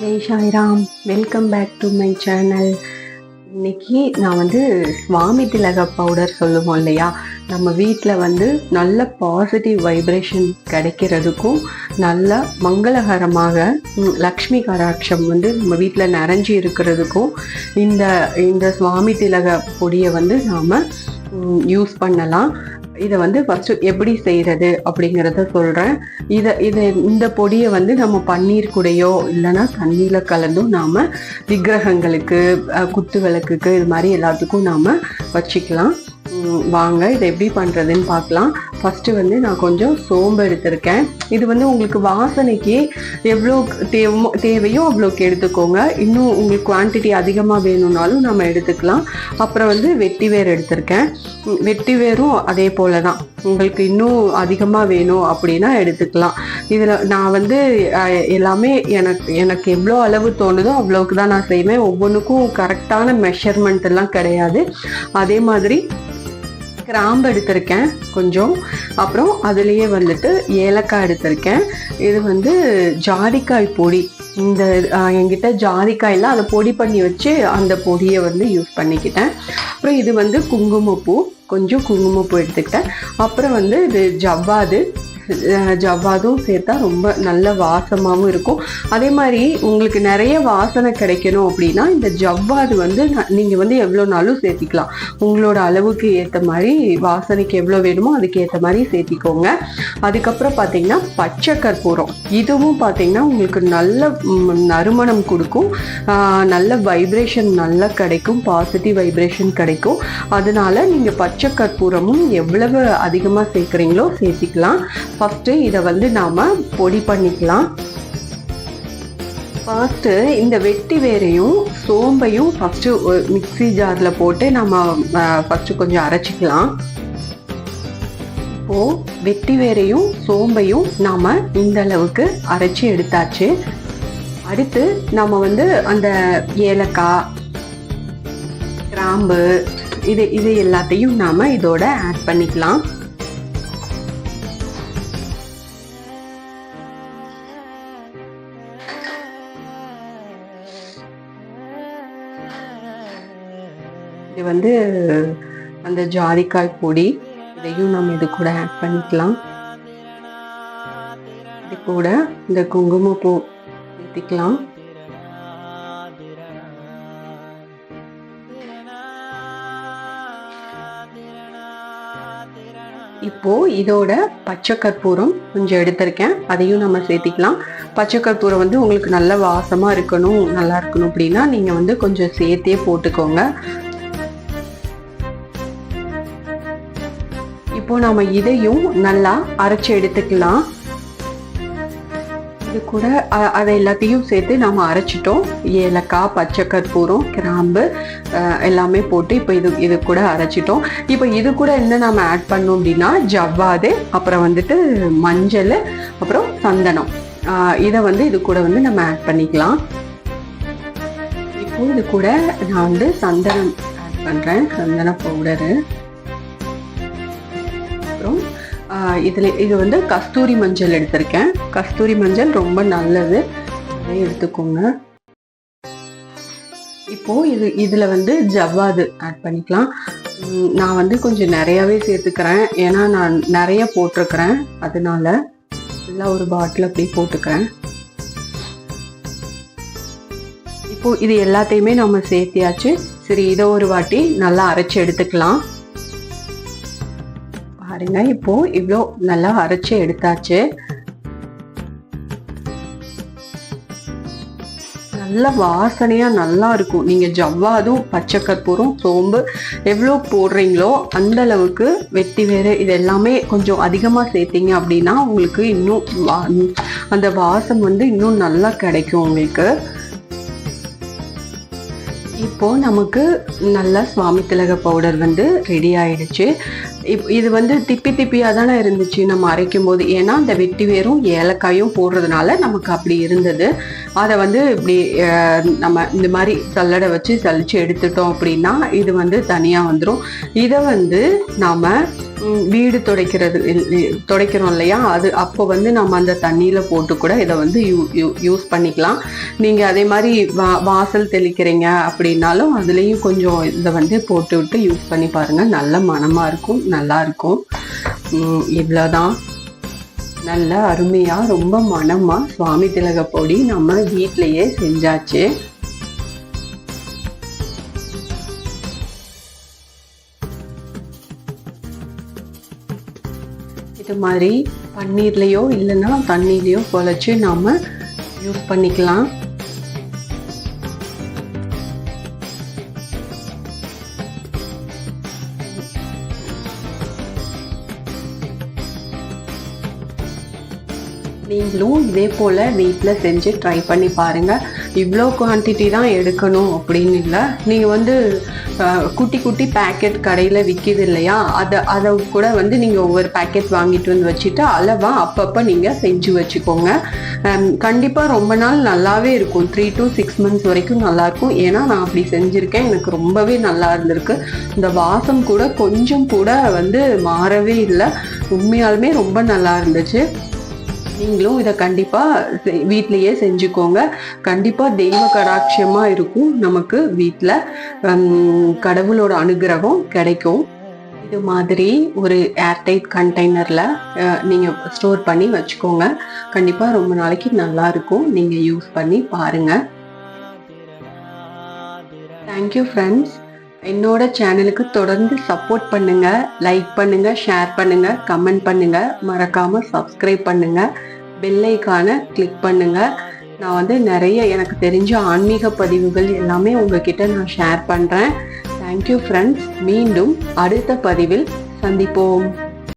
Jai Sairam welcome back to my channel இன்னைக்கு நான் வந்து சுவாமி திலக பவுடர் சொல்லுவோம் இல்லையா? நம்ம வீட்டில் வந்து நல்ல பாசிட்டிவ் வைப்ரேஷன் கிடைக்கிறதுக்கும் நல்ல மங்களகரமாக லக்ஷ்மி கடாட்சம் வந்து நம்ம வீட்டில் நிறைஞ்சி இருக்கிறதுக்கும் இந்த இந்த சுவாமி திலக பொடியை வந்து நாம் யூஸ் பண்ணலாம். இதை வந்து ஃபஸ்ட்டு எப்படி செய்கிறது அப்படிங்கிறத சொல்கிறேன் இதை இதை இந்த பொடியை வந்து நம்ம பன்னீர் கூடையோ இல்லைன்னா தண்ணியில் கலந்தும் நாம் விக்கிரகங்களுக்கு குத்து விளக்குக்கு இது மாதிரி எல்லாத்துக்கும் நாம் வச்சுக்கலாம். வாங்க இதை எப்படி பண்ணுறதுன்னு பார்க்கலாம். ஃபஸ்ட்டு வந்து நான் கொஞ்சம் சோம்பு எடுத்திருக்கேன். இது வந்து உங்களுக்கு வாசனைக்கு எவ்வளோ தேவமோ தேவையோ அவ்வளோக்கு எடுத்துக்கோங்க. இன்னும் உங்களுக்கு குவான்டிட்டி அதிகமாக வேணும்னாலும் நம்ம எடுத்துக்கலாம். அப்புறம் வந்து வெட்டி வேர் எடுத்திருக்கேன். வெட்டி வேரும் அதே போல தான் உங்களுக்கு இன்னும் அதிகமாக வேணும் அப்படின்னா எடுத்துக்கலாம். இதில் நான் வந்து எல்லாமே எனக்கு எனக்கு எவ்வளோ அளவு தோணுதோ அவ்வளோக்கு தான் நான் செய்வேன். ஒவ்வொன்றுக்கும் கரெக்டான மெஷர்மெண்ட் எல்லாம் கிடையாது. அதே மாதிரி கிராம்பு எடுத்திருக்கேன் கொஞ்சம். அப்புறம் அதுலேயே வந்துட்டு ஏலக்காய் எடுத்திருக்கேன். இது வந்து ஜாதிக்காய் பொடி. இந்த என்கிட்ட ஜாதிக்காயில் அதை பொடி பண்ணி வச்சு அந்த பொடியை வந்து யூஸ் பண்ணிக்கிட்டேன். அப்புறம் இது வந்து குங்குமப்பூ கொஞ்சம் குங்குமப்பூ எடுத்துக்கிட்டேன். அப்புறம் வந்து இது ஜவ்வாது. ஜவ்வாதும் சேர்த்தா ரொம்ப நல்ல வாசமாகவும் இருக்கும். அதே மாதிரி உங்களுக்கு நிறைய வாசனை கிடைக்கணும் அப்படின்னா இந்த ஜவ்வாது வந்து நீங்கள் வந்து எவ்வளோ நாளும் சேர்த்திக்கலாம். உங்களோட அளவுக்கு ஏற்ற மாதிரி வாசனைக்கு எவ்வளோ வேணுமோ அதுக்கு ஏற்ற மாதிரி சேர்த்திக்கோங்க. அதுக்கப்புறம் பார்த்தீங்கன்னா பச்சை கற்பூரம். இதுவும் பார்த்தீங்கன்னா உங்களுக்கு நல்ல நறுமணம் கொடுக்கும். நல்ல வைப்ரேஷன் நல்லா கிடைக்கும். பாசிட்டிவ் வைப்ரேஷன் கிடைக்கும். அதனால நீங்கள் பச்சை கற்பூரமும் எவ்வளவு அதிகமாக சேர்க்குறீங்களோ சேர்த்திக்கலாம். ஃபஸ்ட்டு இதை வந்து நாம் பொடி பண்ணிக்கலாம். ஃபஸ்ட்டு இந்த வெட்டி வேரையும் சோம்பையும் ஃபஸ்ட்டு மிக்ஸி ஜாரில் போட்டு நம்ம ஃபஸ்ட்டு கொஞ்சம் அரைச்சிக்கலாம். இப்போது வெட்டி வேரையும் சோம்பையும் நாம் இந்த அளவுக்கு அரைச்சி எடுத்தாச்சு. அடுத்து நம்ம வந்து அந்த ஏலக்காய் கிராம்பு இது இது எல்லாத்தையும் நாம் இதோட ஆட் பண்ணிக்கலாம். வந்து அந்த ஜாதிக்காய் பொடி இதையும் நம்ம இது கூட ஆட் பண்ணிக்கலாம். இது கூட இந்த குங்குமப்பூ ஊற்றிக்கலாம் இப்போ இதோட பச்சை கற்பூரம் கொஞ்சம் எடுத்திருக்கேன். அதையும் நம்ம சேர்த்திக்கலாம். பச்சை கற்பூரம் வந்து உங்களுக்கு நல்ல வாசமா இருக்கணும் நல்லா இருக்கணும் அப்படின்னா நீங்க வந்து கொஞ்சம் சேர்த்தே போட்டுக்கோங்க. இப்போ நாம இதையும் நல்லா அரைச்சு எடுத்துக்கலாம். இது கூட அதை எல்லாத்தையும் சேர்த்து நாம அரைச்சிட்டோம். ஏலக்காய் பச்சை கற்பூரம் கிராம்பு எல்லாமே போட்டு இப்போ இது இது கூட அரைச்சிட்டோம். இப்போ இது கூட என்ன நாம ஆட் பண்ணோம் அப்படின்னா ஜவ்வாது அப்புறம் வந்துட்டு மஞ்சள் அப்புறம் சந்தனம். இதை வந்து இது கூட வந்து நம்ம ஆட் பண்ணிக்கலாம். இப்போ இது கூட நான் வந்து சந்தனம் ஆட் பண்ணுறேன் சந்தன பவுடரு இதில் இது வந்து கஸ்தூரி மஞ்சள் எடுத்திருக்கேன். கஸ்தூரி மஞ்சள் ரொம்ப நல்லது. அதை எடுத்துக்கோங்க. இப்போது இது இதில் வந்து ஜவ்வாது ஆட் பண்ணிக்கலாம். நான் வந்து கொஞ்சம் நிறையவே சேர்த்துக்கிறேன். ஏன்னா நான் நிறைய போட்டிருக்கிறேன். அதனால எல்லாம் ஒரு பாட்டில் அப்படியே போட்டுக்கிறேன். இப்போது இது எல்லாத்தையுமே நம்ம சேர்த்தியாச்சு. சரி இதை ஒரு வாட்டி நல்லா அரைச்சி எடுத்துக்கலாம். பாருங்க. இப்போ இவ்வளோ நல்லா அரைச்சி எடுத்தாச்சு. நல்ல வாசனையா நல்லா இருக்கும். நீங்க ஜவ்வாதும் பச்சை கற்பூரம் சோம்பு எவ்வளோ போடுறீங்களோ அந்த அளவுக்கு வெட்டி வேறு இது எல்லாமே கொஞ்சம் அதிகமா சேர்த்தீங்க அப்படின்னா உங்களுக்கு இன்னும் வா- அந்த வாசம் வந்து இன்னும் நல்லா கிடைக்கும் உங்களுக்கு. இப்போ நமக்கு நல்ல சுவாமி திலக பவுடர் வந்து ரெடி ஆயிடுச்சு. இது வந்து திப்பி திப்பியாக தானே இருந்துச்சு நம்ம அரைக்கும் போது ஏன்னா அந்த வெட்டி வேரும் ஏலக்காயும் போடுறதுனால நமக்கு அப்படி இருந்தது. அதை வந்து இப்படி நம்ம இந்த மாதிரி சல்லடை வச்சு சலிச்சு எடுத்துட்டோம் அப்படின்னா இது வந்து தனியாக வந்துடும் இதை வந்து நாம் வீடு துடைக்கிறது துடைக்கிறோம் இல்லையா? அது அப்போ வந்து நம்ம அந்த தண்ணியில் போட்டு கூட இதை வந்து யூ யூ- யூஸ் பண்ணிக்கலாம். நீங்கள் அதே மாதிரி வா வாசல் தெளிக்கிறீங்க அப்படின்னாலும் அதுலேயும் கொஞ்சம் இதை வந்து போட்டு விட்டு யூஸ் பண்ணி பாருங்கள் நல்ல மனமாக இருக்கும் நல்லாயிருக்கும் இவ்வளோதான் நல்ல அருமையாக ரொம்ப மனமாக சுவாமி திலக பொடி நம்ம வீட்டிலையே செஞ்சாச்சு. இது மாதிரி பன்னீர்லேயோ இல்லைன்னா தண்ணியிலையோ குழச்சி நாம் யூஸ் பண்ணிக்கலாம். நீங்களும் இதே போல் வீட்டில் செஞ்சு ட்ரை பண்ணி பாருங்கள் இவ்வளோ குவான்டிட்டி தான் எடுக்கணும் அப்படின்னு இல்லை. நீங்கள் வந்து குட்டி குட்டி பேக்கெட் கடையில் விற்கிது இல்லையா? அதை அதை கூட வந்து நீங்கள் ஒவ்வொரு பேக்கெட் வாங்கிட்டு வந்து வச்சுட்டு அளவாக அப்பப்போ நீங்கள் செஞ்சு வச்சுக்கோங்க. கண்டிப்பாக ரொம்ப நாள் நல்லாவே இருக்கும். த்ரீ டு சிக்ஸ் மந்த்ஸ் வரைக்கும் நல்லாயிருக்கும் ஏன்னா நான் அப்படி செஞ்சுருக்கேன். எனக்கு ரொம்பவே நல்லா இருந்திருக்கு. இந்த வாசம் கூட கொஞ்சம் கூட வந்து மாறவே இல்லை. உண்மையாலுமே ரொம்ப நல்லா இருந்துச்சு. நீங்களும் இதை கண்டிப்பாக வீட்லேயே செஞ்சுக்கோங்க. கண்டிப்பாக தெய்வ கடாட்சியமாக இருக்கும் நமக்கு வீட்டில் கடவுளோட அனுகிரகம் கிடைக்கும். இது மாதிரி ஒரு ஏர்டைட் கண்டெய்னரில் நீங்கள் ஸ்டோர் பண்ணி வச்சுக்கோங்க. கண்டிப்பாக ரொம்ப நாளைக்கு நல்லா இருக்கும். நீங்கள் யூஸ் பண்ணி பாருங்கள் தேங்க்யூ ஃப்ரெண்ட்ஸ் என்னோட சேனலுக்கு தொடர்ந்து சப்போர்ட் பண்ணுங்க லைக் பண்ணுங்க ஷேர் பண்ணுங்க கமெண்ட் பண்ணுங்க. மறக்காம சப்ஸ்கிரைப் பண்ணுங்க. பெல்லைக்கான கிளிக் பண்ணுங்க. நான் வந்து நிறைய எனக்கு தெரிஞ்ச ஆன்மீக பதிவுகள் எல்லாமே உங்ககிட்ட நான் ஷேர் பண்ணுறேன் தேங்க்யூ ஃப்ரெண்ட்ஸ் மீண்டும் அடுத்த பதிவில் சந்திப்போம்.